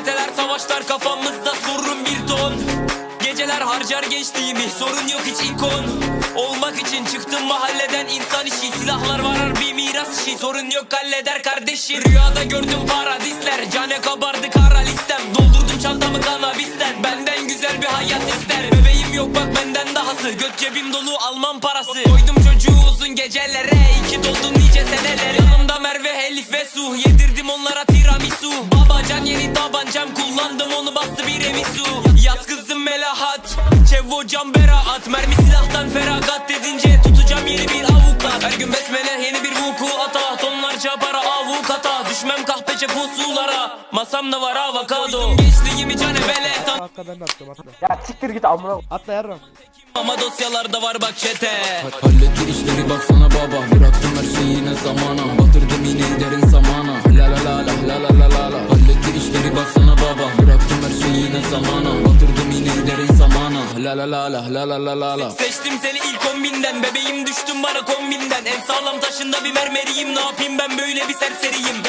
Çeteler savaşlar kafamızda sorun bir ton. Geceler harcar gençliğimi sorun yok hiç ikon. Olmak için çıktım mahalleden insan işi Silahlar var harbi miras işi. Sorun yok halleder kardeşim. Rüyada gördüm paradisler cane kabardı kara listem. Doldurdum çantamı kanabisten benden güzel bir hayat ister. Bebeğim yok bak benden dahası. Göt cebim dolu almam parası. Koydum çocuğu uzun gecelere Babacan yeni tabancam kullandım onu bastı bir emisu Yaz kızım melahat Çevo cam beraat Mermi silahtan feragat dedince tutacağım yeni bir avukat. Her gün besmele yeni bir vukuata Tonlarca para avukata. Düşmem kahpece pusulara. Masamda var avokado. Koydum gençliğimi canevele Atla ben de atlıyorum atla. Ya siktir git amına. Atla yarram. Ama dosyalarda var bak çete. Hallettir işleri baksana baba. Bıraktım her şeyi yine zamana? Batırdım yine İşleri baksana baba. Bıraktım her şeyi yine zamana. Batırdım yine derin zamana. La la la la la la la la la. Seçtim seni ilk kombinden Bebeğim düştüm bana kombinden En sağlam taşında bir mermeriyim. Ne yapayım ben böyle bir serseriyim